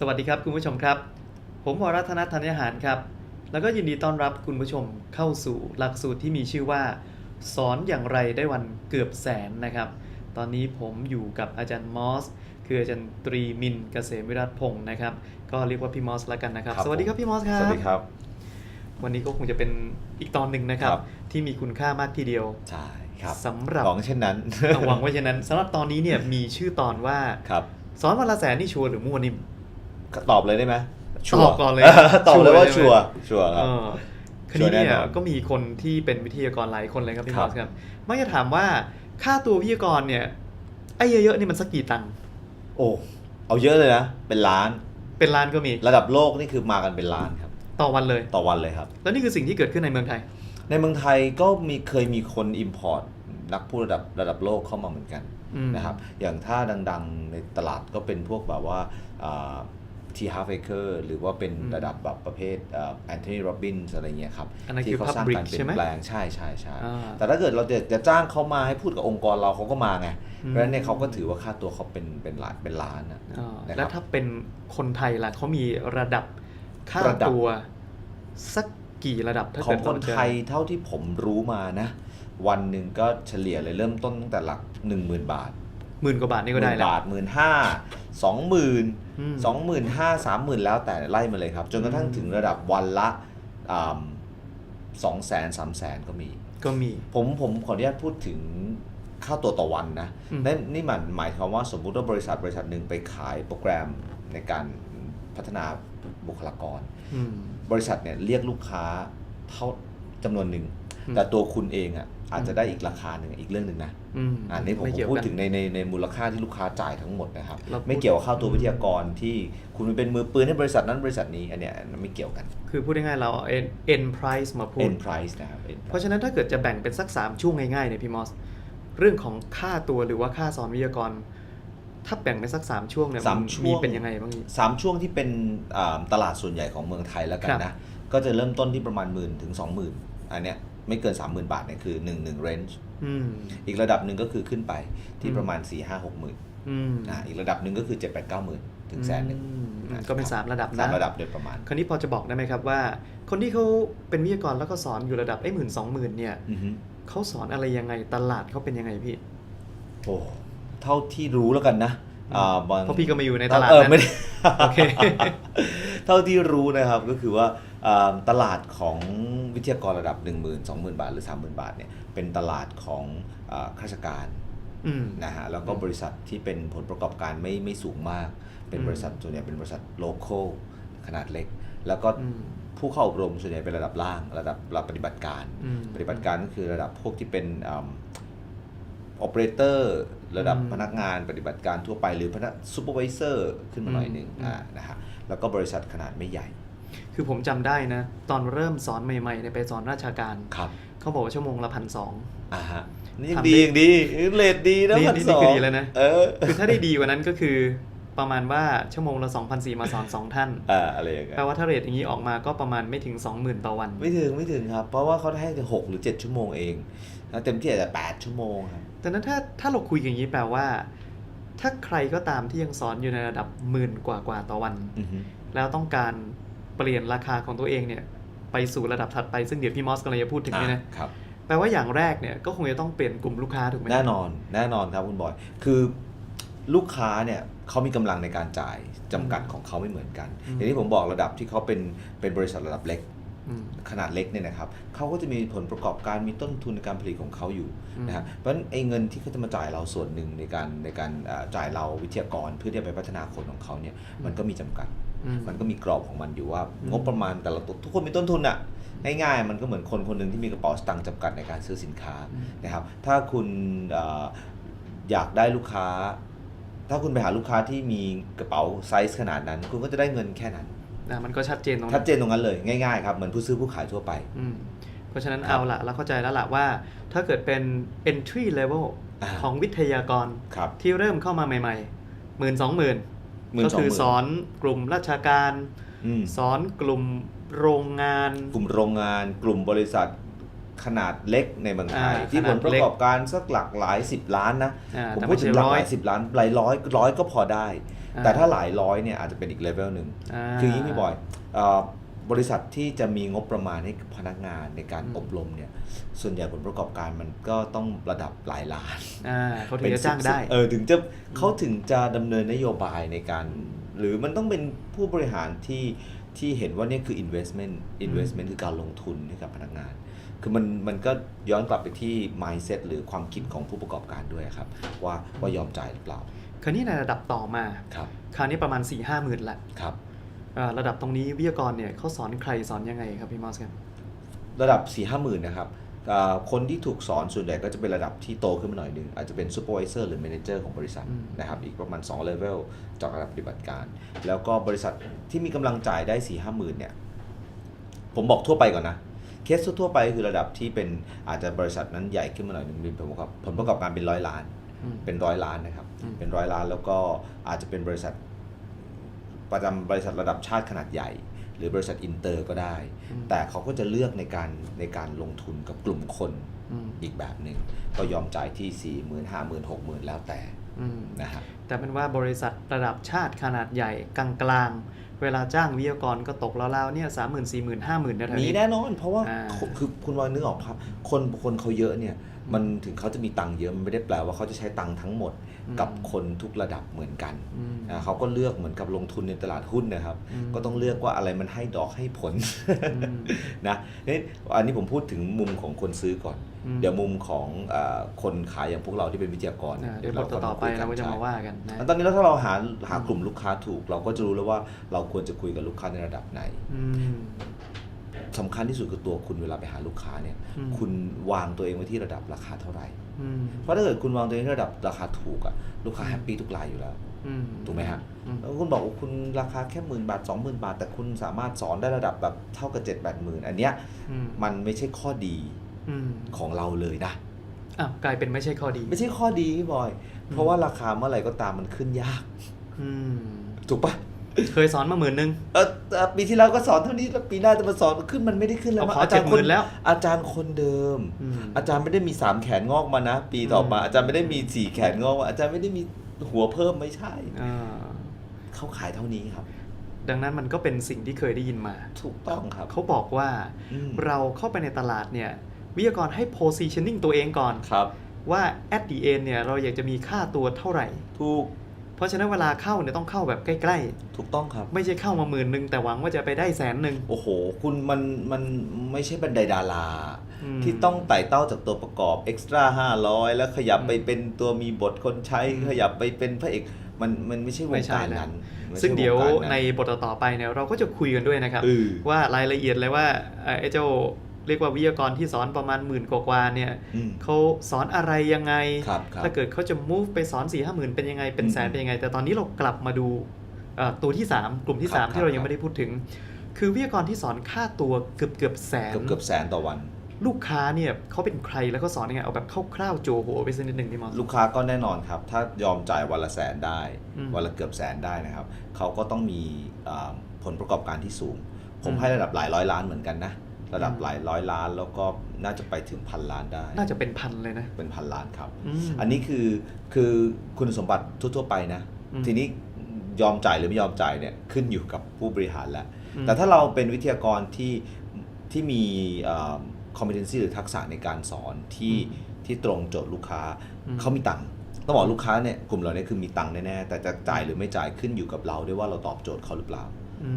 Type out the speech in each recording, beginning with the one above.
สวัสดีครับคุณผู้ชมครับ ผมวรัตนธัญญหารครับ แล้วก็ยินดีต้อนรับคุณผู้ชมเข้าสู่หลักสูตรที่มีชื่อว่า สอนอย่างไรได้วันเกือบแสนนะครับ ตอนนี้ผมอยู่กับอาจารย์มอส คืออาจารย์ตรีมินเกษมวิรัตพงศ์นะครับ ก็เรียกว่าพี่มอสแล้วกันนะครับ ครับ สวัสดีครับพี่มอสครับ สวัสดีครับ วันนี้ก็คงจะเป็นอีกตอนหนึ่งนะครับ ครับ ที่มีคุณค่ามากทีเดียวใช่ครับสำหรับหวังเช่นนั้น หวังว่าเช่นนั้นสำหรับตอนนี้เนี่ยมีชื่อตอนว่า ครับ สอนวันละแสนนี่ชัวร์หรือมั่วนิ่มก็ ตอบเลยได้ไหมตอบก่อนเลย ตอบเลยว่าชัชัววร์ร์ชัวร์ครับเออคราวนี้เนี่ยชัวร์แน่นอนก็มีคนที่เป็นวิทยากรหลายคนเลยครับพี่ครัมบอสครับมักจะถามว่าค่าตัววิทยากรเนี่ยไอ้เยอะๆนี่มันสักกี่ตังค์โอ้เอาเยอะเลยนะเป็นล้าน เป็นล้านก็มีระดับโลกนี่คือมากันเป็นล้านครับ ต่อวันเลยต่อวันเลยครับ แล้วนี่คือสิ่งที่เกิดขึ้นในเมืองไทย ในเมืองไทยก็มีเคยมีคน Import นักพูดระดับระดับโลกเข้ามาเหมือนกันอืมนะครับอย่างถ้าดัง ๆ ในตลาดก็เป็นพวกแบบว่า ทีฮาร์ฟเออร์หรือว่าเป็นระดับแบบประเภทแอนโทนีโรบินส์อะไรเงี้ยครับอันนั้นที่คือเขาสร้าง Public การเปลี่ใช่ยไหมนแปลงใช่ใช่ใช่อ่าแต่ถ้าเกิดเราจะจะจ้างเขามาให้พูดกับองค์กรเราเขาก็มาไงอืมเพราะฉะนั้นเนี่ยเขาก็ถือว่าค่าตัวเขาเป็นเป็นล้านเป็นล้านนะอ่านะครับแล้วถ้าเป็นคนไทยล่ะเขามีระดับค่าระดับตัวสักกี่ระดับถ้าขอเกิงดคนราจะไทยเท่าที่ผมรู้มานะ วันหนึ่งก็เฉลี่ยเลยเริ่มต้นตั้งแต่หลัก 1 0,000 บาท หมื่นกว่าบาทนี่ก็ได้หมื่นแล้ว บาทหมื่นห้าสองหมื่นอืม สองหมื่นห้าสามหมื่นแล้วแต่ไล่มาเลยครับ จนกระทั่งอืมถึงระดับวันละสองแสนสามแสนก็มี ก็มี ผมผมขออนุญาตพูดถึงค่าตัวต่อวันนะอืม นั่นนี่มันหมายความว่าสมมุติว่าบริษัทบริษัทหนึ่งไปขายโปรแกรมในการพัฒนาบุคลากร อืม บริษัทเนี่ยเรียกลูกค้าเท่าจำนวนหนึ่ง อืม แต่ตัวคุณเองอะ อาจจะได้อีกราคาหนึ่งอีกเรื่องหนึ่งนะอืมอันนี้ผมไม่ผมเกี่ยวพูดกันถึงในในในมูลค่าที่ลูกค้าจ่ายทั้งหมดนะครับเราพูดไม่เกี่ยวกับค่าตัววิทยากรที่คุณเป็นมือปืนให้บริษัทนั้นบริษัทนี้อันเนี้ยไม่เกี่ยวกัน คือพูดง่ายๆเราเอา end end price มาพูด end price นะครับ end เพราะ price ฉะนั้นถ้าเกิดจะแบ่งเป็นสัก 3 ช่วงง่ายๆเนี่ยพี่มอสเรื่องของค่าตัวหรือว่าค่าสอนวิทยากร ถ้าแบ่งเป็นสัก 3 ช่วงเนี่ยสามมันช่วงมีเป็นยังไงบ้างพี่สามช่วงที่เป็นอ่าตลาดส่วนใหญ่ของเมืองไทยแล้วกันครับนะก็จะเริ่มต้นที่ประมาณหมื่นถึงสองหมื่นอันเนี้ย ไม่เกิน 30,000 บาทเนี่ยคือ1นึ่งเรนจ์อืมอีกระดับหนึ่งก็คือขึ้นไปที่อืมประมาณ 4 5 6หมื่นอืมอ่าอีกระดับหนึ่งก็คือ 7 8 9หมื่นถึงแสนหนึ่งอืมก็เป็น 3 ระดับสานะมระดับโดยประมาณ คราวนี้พอจะบอกได้ไหมครับว่า คนที่เขาเป็นวิทยากรแล้วก็สอนอยู่ระดับไอ้หมื่นสองหมื่นเนี่ยอือฮึเขาสอนอะไรยังไงตลาดเขาเป็นยังไงพี่โอ้เท่าที่รู้แล้วกันนะอ่าบางเพราะพี่ก็มาอยู่ในตลาดเออนั้นไม่ได้โอเค เท่าที่รู้นะครับก็คือว่าอ่า ตลาดของวิทยากรระดับ 1 0 0 0 0 2 0,000 บาท หรือ 30,000 บาทเนี่ยเป็นตลาดของอ่าข้าราชการอืมนะฮะแล้วก็อืมบริษัทที่เป็นผลประกอบการไม่ไม่สูงมาก เป็นอืมบริษัทส่วนใหญ่เป็นบริษัทโลเคอลขนาดเล็ก แล้วก็อืมผู้เข้าอบรมส่วนใหญ่เป็นระดับล่างระดับระดับปฏิบัติการอืมปฏิบัติการก็คือระดับพวกที่เป็นออเปอเรเตอร์ระดับอืมพนักงานปฏิบัติการทั่วไปหรือพนักซูเปอร์วิเซอร์ขึ้นมาหน่อยหนึ่งอืมอ่านะฮะแล้วก็บริษัทขนาดไม่ใหญ่ คือผมจำได้นะ ตอนเริ่มสอนใหม่ๆเนี่ยไปสอนราชการครับเขาบอกว่าชั่วโมงละพันสองอ่าฮะนี่ยังทำได้ดียังดีเลทดีนะนี่พันนี่สองคือดีแล้วนะเออคือถ้าได้ดีกว่านั้นก็คือประมาณว่าชั่วโมงละ2,004มาสอน 2 ท่านอ่าอะไรอย่างเงี้ยแปลว่าถ้าเรทอย่างนี้ออกมาก็ประมาณไม่ถึง 20,000 ต่อวัน ไม่ถึงไม่ถึงครับ เพราะว่าเขาให้หกหรือเจ็ดชั่วโมงเองนะเต็มที่อาจจะแปดชั่วโมงครับแต่นั้นถ้าถ้าเราคุยอย่างนี้แปลว่า ถ้าใครก็ตามที่ยังสอนอยู่ในระดับหมื่นกว่ากว่าต่อวันอือฮึแล้วต้องการ เปลี่ยนราคาของตัวเองเนี่ยไปสู่ระดับถัดไปซึ่งเดี๋ยวพี่มอสกำลังจะพูดถึงเนี่ยนะครับแปลว่าอย่างแรกเนี่ยก็คงจะต้องเปลี่ยนกลุ่มลูกค้าถูกไหมแน่นอน แน่นอนครับคุณบอย คือลูกค้าเนี่ยเขามีกำลังในการจ่ายจำกัดของเขาไม่เหมือนกัน อย่างที่ผมบอกระดับที่เขาเป็นเป็นบริษัทระดับเล็กอืม ขนาดเล็กเนี่ยนะครับเขาก็จะมีผลประกอบการมีต้นทุนในการผลิตของเขาอยู่อืมนะครับเพราะฉะนั้นไอ้เงินที่เขาจะมาจ่ายเราส่วนหนึ่งในการในการเอ่อจ่ายเราวิทยากรเพื่อที่จะไปพัฒนาคนของเขาเนี่ยมันก็มีจำกัดอืมมันก็มีกรอบของมันอยู่ว่าอืมงบประมาณแต่ละตัวทุกคนมีต้นทุนอะง่ายๆ มันก็เหมือนคนคนหนึ่งที่มีกระเป๋าสตางค์จำกัดในการซื้อสินค้าอืมนะครับถ้าคุณเอออยากได้ลูกค้า ถ้าคุณไปหาลูกค้าที่มีกระเป๋าไซส์ขนาดนั้น คุณก็จะได้เงินแค่นั้น อะมันก็ชัดเจนตรงชันั้ดนเจนตรงนั้นเลยง่ายๆครับเหมือนผู้ซื้อผู้ขายทั่วไป อืมเพราะฉะนั้นครับเอาละเราเข้าใจแล้วล่ะว่า ถ้าเกิดเป็น entry level อ่าของวิทยากรครับที่เริ่มเข้ามาใหม่ๆหมื่นสองหมื่นหมื่นก็สองหคือมื่นสอนกลุ่มราชการอืมสอนกลุ่มโรงงาน กลุ่มโรงงาน กลุ่มบริษัท ขนาดเล็กในเมืองไทยอ่าที่ขผนาดลประเล็กกอบการสักหลักหลายสิบล้านนะอ่าผมแต่พูไม่ดถึใช่งหลักร้อหยลายสิบล้านหลายร้อยร้อยก็พอได้ อ่า แต่ถ้าหลายร้อยเนี่ยอาจจะเป็นอีกเลเวลหนึ่งาคืออย่างนี้พี่บอยเอ่อบริษัทที่จะมีงบประมาณให้พนักงานในการอืม อบรมเนี่ย ส่วนใหญ่ผลประกอบการมันก็ต้องระดับหลายล้านอ่าเขาถึงจะจ้างได้ เออถึงจะเขาถึงจะดำเนินนโยบายในการ หรือมันต้องเป็นผู้บริหารที่ที่เห็นว่าเนี่ยคือ investment investment คือการลงทุนให้กับพนักงาน คือมันมันก็ย้อนกลับไปที่ mindset หรือความคิดของผู้ประกอบการด้วยครับ ว่าว่ายอมจ่ายหรือเปล่าคราวนี้ในระดับต่อมาครับคราวนี้ประมาณ4ี่ห้าหมื่นละครับอ่าระดับตรงนี้วิทยากรเนี่ยเขาสอนใครสอนยังไงครับพี่มอสครับระดับ4ี่ห้าหมื่นนะครับอ่าคนที่ถูกสอนส่วนใหญ่ก็จะเป็นระดับที่โตขึ้นมาหน่อยหนึงอาจจะเป็น supervisor หรือ manager ของบริษัทอืมนะครับอีกประมาณ2 level จากระดับปฏิบัติการ แล้วก็บริษัทที่มีกำลังจ่ายได้4ี่ห้าหมื่นเนี่ยผมบอกทั่วไปก่อนนะ เคสทั่วๆไปคือระดับที่เป็นอาจจะบริษัทนั้นใหญ่ขึ้นมาหน่อยหนึ่งมีผลประกอบผลประกอบการเป็นร้อยล้านอืมเป็นร้อยล้านนะครับอืมเป็นร้อยล้านแล้วก็อาจจะเป็นบริษัทประจำบริษัทระดับชาติขนาดใหญ่ หรือบริษัทอินเตอร์ก็ได้อืมแต่เขาก็จะเลือกในการในการลงทุนกับกลุ่มคนอืมอีกแบบหนึ่งก็ยอมจ่ายที่4 0 0 0 0 5 0 0 0 0 6 0 0 0แล้วแต่อืมนะฮะแต่เป็นว่าบริษัทระดับชาติขนาดใหญ่กลางกลางๆ เวลาจ้างวิทยากรก็ตกแล้วๆเนี่ยสามหมื่นสี่หมื่นห้าหมื่นแถวๆมีนี้แน่นอน เพราะว่าอ่าคือคุณวางนึกออกครับ คนคนเขาเยอะเนี่ย มันถึงเขาจะมีตังค์เยอะ มันไม่ได้แปลว่าเขาจะใช้ตังค์ทั้งหมดอืมกับคนทุกระดับเหมือนกันอืมนะเขาก็เลือกเหมือนกับลงทุนในตลาดหุ้นนะครับอืมก็ต้องเลือกว่าอะไรมันให้ดอกให้ผลอืมนะนี่อันนี้ผมพูดถึงมุมของคนซื้อก่อนอืม เดี๋ยวมุมของเออคนขายอย่างพวกเราที่เป็นวิทยากรอ่าเดี๋ยวบทต่อๆไปเราก็จะมาว่ากันนะตอนนี้แล้วถ้าเราหาหากลุ่มลูกค้าถูก เราก็จะรู้แล้วว่าเราควรจะคุยกับลูกค้าในระดับไหนอืมสำคัญที่สุดคือตัวคุณเวลาไปหาลูกค้าเนี่ยอืมคุณวางตัวเองไว้ที่ระดับราคาเท่าไหร่อืมเพราะถ้าเกิดคุณวางตัวเองที่ระดับราคาถูกอะลูกค้าอืมแฮปปี้ทุกรายอยู่แล้วอืมถูกไหมฮะอืมแล้วคุณบอกว่าคุณราคาแค่หมื่นบาทสองหมื่นบาท แต่คุณสามารถสอนได้ระดับแบบเท่ากับเจ็ดแปดหมื่นอันเนี้ยอืมมันไม่ใช่ข้อดีอืม ของเราเลยนะอ้าวกลายเป็นไม่ใช่ข้อดี ไม่ใช่ข้อดีพี่บอย เพราะว่าราคาเมื่อไหร่ก็ตามมันขึ้นยากอืมถูกปะเคยสอนมาหมื่นหนึ่งเออเอ่อปีที่แล้วก็สอนเท่านี้แล้วปีหน้าจะมาสอนขึ้นมันไม่ได้ขึ้นแล้วเอามั้งขออาจารย์70,000คนแล้ว อาจารย์คนเดิมอืมอาจารย์ไม่ได้มีสามแขนงอกมานะ ปีต่อมาอืมอาจารย์ไม่ได้มีสี่แขนงอกมาอาจารย์ไม่ได้มีหัวเพิ่มไม่ใช่อ่าเขาขายเท่านี้ครับ ดังนั้นมันก็เป็นสิ่งที่เคยได้ยินมา ถูกต้องครับ เขาบอกว่าอืมเราเข้าไปในตลาดเนี่ย วิทยากรให้ positioning ตัวเองก่อน ครับ ว่า at the end เนี่ยเราอยากจะมีค่าตัวเท่าไหร่ ถูก เพราะฉะนั้นเวลาเข้าเนี่ยต้องเข้าแบบใกล้ ถูกต้องครับ ๆ ไม่ใช่เข้ามาหมื่นหนึ่งแต่หวังว่าจะไปได้แสนหนึ่ง โอ้โห คุณมันมันไม่ใช่บันไดดารา อืมที่ต้องไต่เต้าจากตัวประกอบเอ็กซ์ตร้า500 แล้วขยับไปอืมเป็นตัวมีบทคนใช้อืมขยับไปเป็นพระเอกมันมันไม่ใช่วไม่งใช่การแล้ว นั้นไม่ใช่ซึ่งเดี๋ยวงการนั้นในบทต่อๆไปเนี่ยเราก็จะคุยกันด้วยนะครับ เออว่ารายละเอียดเลยว่าเอ่อไอ้เจ้า เรียกว่าวิทยากรที่สอนประมาณหมื่นกว่าๆเนี่ยอืมเขาสอนอะไรยังไงครับครับถ้าเกิดเขาจะ move ไปสอน4ี่ห้าหมื่นเป็นยังไงเป็นแสนอืมเป็นยังไง แต่ตอนนี้เรากลับมาดูเอ่อตัวที่ 3 กลุ่มที่ครับ3ที่เราครัยับงไม่ได้พูดถึง คือวิทยากรที่สอนค่าตัวเกือบเกือบแสนเกือบเกือบแสนต่อวัน ลูกค้าเนี่ยเขาเป็นใครแล้วก็สอนยังไงเอาแบบคร่าวๆโจหัวไปสักนิดหนึ่งพี่มอสลูกค้าก็แน่นอนครับ ถ้ายอมจ่ายวันละแสนได้อืมวันละเกือบแสนได้นะครับเขาก็ต้องมีอ่าผลประกอบการที่สูงผมอืมให้ระดับหลายร้อยล้านเหมือนกันนะ ระดับอืมหลายร้อยล้าน แล้วก็น่าจะไปถึงพันล้านได้ น่าจะเป็นพันเลยนะ เป็นพันล้านครับอืมอันนี้คือคือคุณสมบัติทั่วๆไปนะอืมทีนี้ยอมจ่ายหรือไม่ยอมจ่ายเนี่ยขึ้นอยู่กับผู้บริหารแล้วอืมแต่ถ้าเราเป็นวิทยากรที่ที่มีคอมเพ t เ n นซีหรือทักษะในการสอนที่ที่ตรงโจทย์ลูกค้าอืมเขามีตังค์ต้องบอกลูกค้าเนี่ยกลุ่มเราเนี่ยคือมีตังค์แน่ๆแต่จะจ่ายหรือไม่จ่ายขึ้นอยู่กับเราด้วยว่าเราตอบโจทย์เขาหรือเปล่าม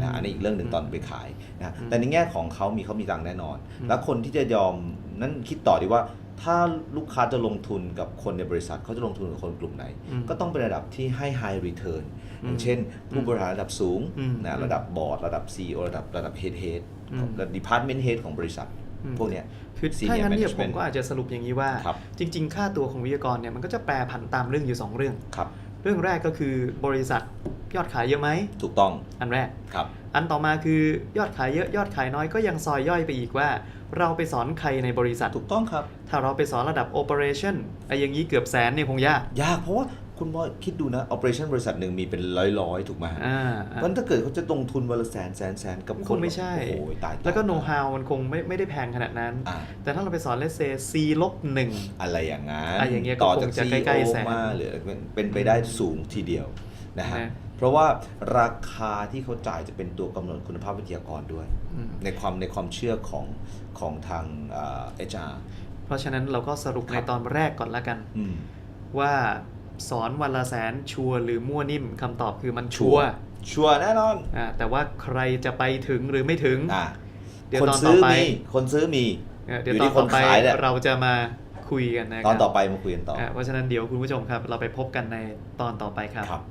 นะอันนี้อีกเรื่องหนึ่งตอนไปขายนะอืมแต่ในแง่ของเขามีเขามีตังค์แน่นอนอืมแล้วคนที่จะยอมนั่นคิดต่อดีว่าถ้าลูกค้าจะลงทุนกับคนในบริษัทเขาจะลงทุนกับคนกลุ่มไหนอืมก็ต้องเป็นระดับที่ให้ high return อืมอย่างเช่น ผู้บริหารระดับสูงอืมนะระดับบอร์ดระดับ CEO ระดับระดับ head head อืมของระดับ department head ของบริษัทอืมพวกเนี้ยคือ Senior ถ้างั้นเนี่ยผม Management ก็อาจจะสรุปอย่างนี้ว่าครับจริง ๆ ค่าตัวของวิทยากรเนี่ยมันก็จะแปรผันตามเรื่องอยู่ 2 เรื่องครับ เรื่องแรกก็คือบริษัทยอดขายเยอะไหมถูกต้องอันแรกครับ อันต่อมาคือยอดขายเยอะยอดขายน้อยก็ยังซอยย่อยไปอีกว่า เราไปสอนใครในบริษัทถูกต้องครับ ถ้าเราไปสอนระดับ operation ไอ้อย่างนี้เกือบแสนเนี่ยคงยาก ยากเพราะว่า คุณบอยคิดดูนะ operation บริษัทหนึ่งมีเป็นร้อยๆถูกไหมฮะอ่าเพราะฉะนั้นถ้าเกิดเขาจะลงทุนวันละแสนแสนแสนกับมันคคนงไม่ใช่โอ้โหตายตายแล้วก็ตาย know how มันคงไม่ไม่ได้แพงขนาดนั้นอ่าแต่ถ้าเราไปสอนเลสเซ C ลบหนึ่งอะไรอย่างนั้นอะอย่างเงี้ยก็ต่อคงจากจะซีใกล้ๆแสนมาหรือเป็นเป็นไปได้สูงทีเดียวนะฮะนะราะว่าราคาที่เขาจ่ายจะเป็นตัวกำหนดคุณภาพวิทยากรด้วยอืมในความในความเชื่อของของทางเอ่อ HR เพราะฉะนั้นเราก็สรุปครัในบตอนแรกก่อนละกันอืมว่า สอนวันละแสนชัวร์หรือมั่วนิ่มคำตอบคือมันชัวร์ชัวร์แน่นอนอ่าแต่ว่าใครจะไปถึงหรือไม่ถึง อะเดี๋ยวคนตอนต่ซื้ออไปมีคนซื้อมี เอ่อเดี๋ยวอยู่ตอที่นคต่อนไปขายแหละ เราจะมาคุยกันนะคตรัอนต่อไปมาคุยกันต่ออ่าเพราะฉะนั้นเดี๋ยวคุณผู้ชมครับ เราไปพบกันในตอนต่อไปครับ ครับ